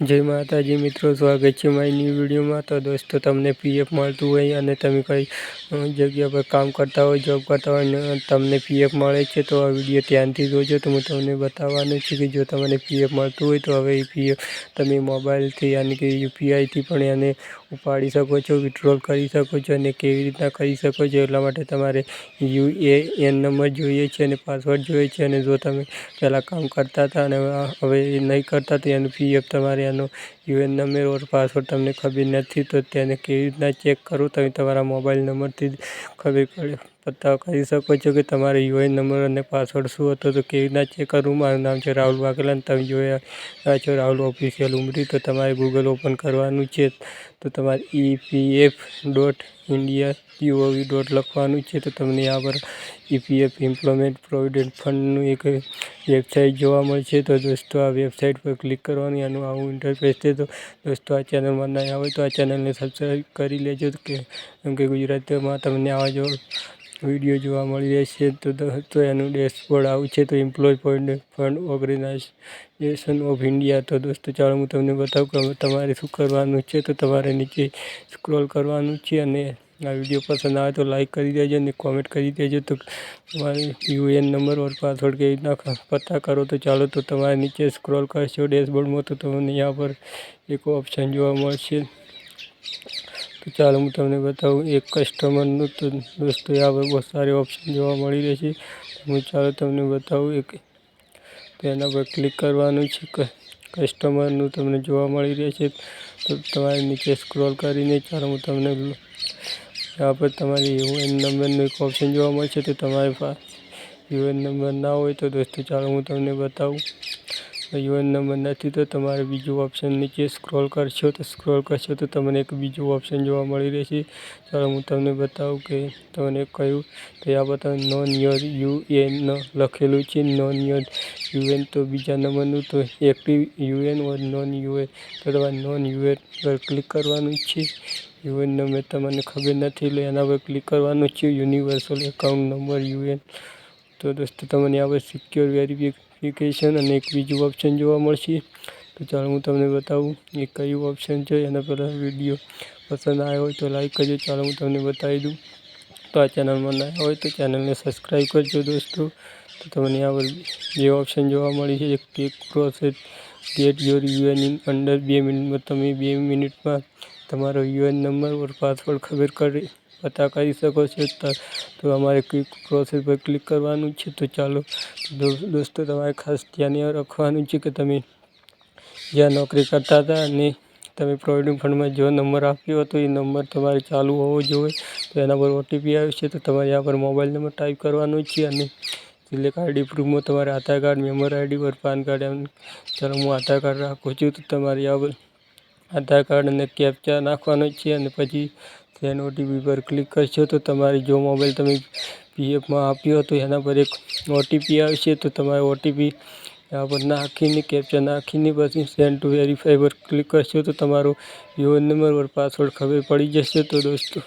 જય માતાજી મિત્રો, સ્વાગત છે મારી ન્યૂ વિડીયોમાં તો દોસ્તો, તમને પીએફ મળતું હોય અને તમે કઈ જગ્યા પર કામ કરતા હોય જોબ કરતા હોય, અને તમને પીએફ મળે છે, તો આ વીડિયો ધ્યાનથી જોજો. તો હું તમને બતાવવાનું છું કે જો તમને પીએફ મળતું હોય, તો હવે એ પીએફ તમે મોબાઈલથી યાની કે યુપીઆઈથી પણ એને ઉપાડી શકો છો વિથડ્રોલ કરી શકો છો, અને કેવી રીતના કરી શકો છો, એટલા માટે તમારે યુ એ એન નંબર જોઈએ છે, અને પાસવર્ડ જોઈએ છે, અને જો તમે પહેલાં કામ કરતા હતા, અને હવે નહીં કરતા, તો એનું પીએફ તમારે એનો યુએન નંબર ઓર પાસવર્ડ તમને ખબર નથી, તો તેને કેવી રીતના ચેક કરવું તમે તમારા મોબાઈલ નંબરથી ખબર પતા કરી શકો છો કે તમારો યુએન નંબર અને પાસવર્ડ શું હતો, તો કેવી રીતના ચેક કરવું મારું નામ છે રાહુલ વાઘેલા તમે જોયા છો રાહુલ ઓફિશિયલ ઉમરી, તો તમારે ગૂગલ ઓપન કરવાનું છે, તો તમારે ઈપીએફ ડોટ ઇન્ડિયા યુઓવી ડોટ લખવાનું છે, તો તમને આ પર ઈપીએફ ઇમ્પ્લોયમેન્ટ પ્રોવિડન્ટ ફંડનું એક વેબસાઇટ જોવા મળશે તો દોસ્તો આ વેબસાઇટ પર ક્લિક કરવાની આનું આવું ઇન્ટરફેસ છે તો દોસ્તો આ ચેનલમાં નહીં આવે તો આ ચેનલને સબસ્ક્રાઈબ કરી લેજો કે કેમ કે ગુજરાતીમાં તમને આવા જો વીડિયો જોવા મળી રહેશે. તો દોસ્તો એનું ડેશબોર્ડ આવું છે તો employ point fund organisation of India તો દોસ્તો ચાલો હું તમને બતાવું કે તમારે શું કરવાનું છે તો તમારે નીચે સ્ક્રોલ કરવાનું છે અને આ વીડિયો પસંદ આવે તો લાઇક કરી દેજો અને કોમેન્ટ કરી દેજો તો તમારી યુએન નંબર ઓર પાસવર્ડ કેવી રીતના પતા કરો તો ચાલો તો તમારે નીચે સ્ક્રોલ કરશો ડેશબોર્ડમાં તો તમને અહીંયા પર એક ઓપ્શન જોવા મળશે. તો ચાલો હું તમને બતાવું, એક કસ્ટમરનું તો દોસ્તો यहाँ પર બહુ સારી ઓપ્શન જોવા મળી રહેશે હું ચાલો તમને બતાવું, એક તેના પર ક્લિક કરવાનું છે. કસ્ટમરનું તમને જોવા મળી રહેશે તો તમારે નીચે સ્ક્રોલ કરીને ચાલો હું તમને यहाँ પર તમારી યુએન નંબરનું એક ઓપ્શન જોવા મળશે તો તમારી પાસે યુએન નંબર ના હોય તો દોસ્તો ચાલો હું તમને બતાવું. યુએન નંબર નથી તો તમારે બીજું ઓપ્શન નીચે સ્ક્રોલ કરશો તો સ્ક્રોલ કરશો તો તમને એક બીજું ઓપ્શન જોવા મળી રહેશે. ચાલો હું તમને બતાવું કે તમને કયું તો આ બતાવું નોન યોર યુએન લખેલું છે. નોન યોર યુએન તો બીજા નંબરનું તો active UAN or non UAN તો તમારે નોન યુએન પર ક્લિક કરવાનું છે. યુએન નંબર તમને ખબર નથી, એટલે એના પર ક્લિક કરવાનું છે યુનિવર્સલ એકાઉન્ટ નંબર યુએન. તો દોસ્તો, તમને આવે સિક્યોર વેરિફિકેશન અને એક બીજું ઓપ્શન જોવા મળશે. તો ચાલો હું તમને બતાવું એ કયું ઓપ્શન છે, એના પહેલાં વીડિયો પસંદ આવ્યો હોય તો લાઈક કરજો. ચાલો હું તમને બતાવી દઉં. તો આ ચેનલમાં ના હોય તો ચેનલને સબસ્ક્રાઈબ કરજો દોસ્તો. તો તમને આ જે ઓપ્શન જોવા મળી છે. Click process get your UAN in under બે મિનિટમાં તમે બે મિનિટમાં તમારો યુએન નંબર ઓર પાસવર્ડ ખબર કરી પતા કરી શકો છો તો અમારે ક્વિક પ્રોસેસ પર ક્લિક કરવાનું છે. તો ચાલો દોસ્તો, તમારે ખાસ ધ્યાન રાખવાનું છે કે તમે જ્યાં નોકરી કરતા હતા અને તમે પ્રોવિડન્ટ ફંડમાં જો નંબર આપ્યો હતો, એ નંબર તમારે ચાલુ હોવો જોઈએ. તો એના પર ઓટીપી આવ્યો છે. તો તમારે આ પર મોબાઈલ નંબર ટાઈપ કરવાનો છે અને સિલેક્ટ આઈડી પ્રૂફમાં તમારે આધાર કાર્ડ મેમ્બર આઈડી પર પાન કાર્ડ એમ, ચાલો હું આધાર કાર્ડ રાખું છું. તો તમારે આ આધાર કાર્ડ અને કેપ્ચા નાખવાનો છે અને પછી સેન્ડ ઓટીપી પર ક્લિક કરશો તો તમારી જો મોબાઈલ તમે પીએફમાં આપ્યો હતો એના પર એક ઓટીપી આવશે તો તમારે ઓટીપી એના પર નાખીને કેપ્ચા નાખીને પછી સેન્ડ ટુ વેરીફાઈ પર ક્લિક કરશો તો તમારો યુએન નંબર પર પાસવર્ડ ખબર પડી જશે તો દોસ્તો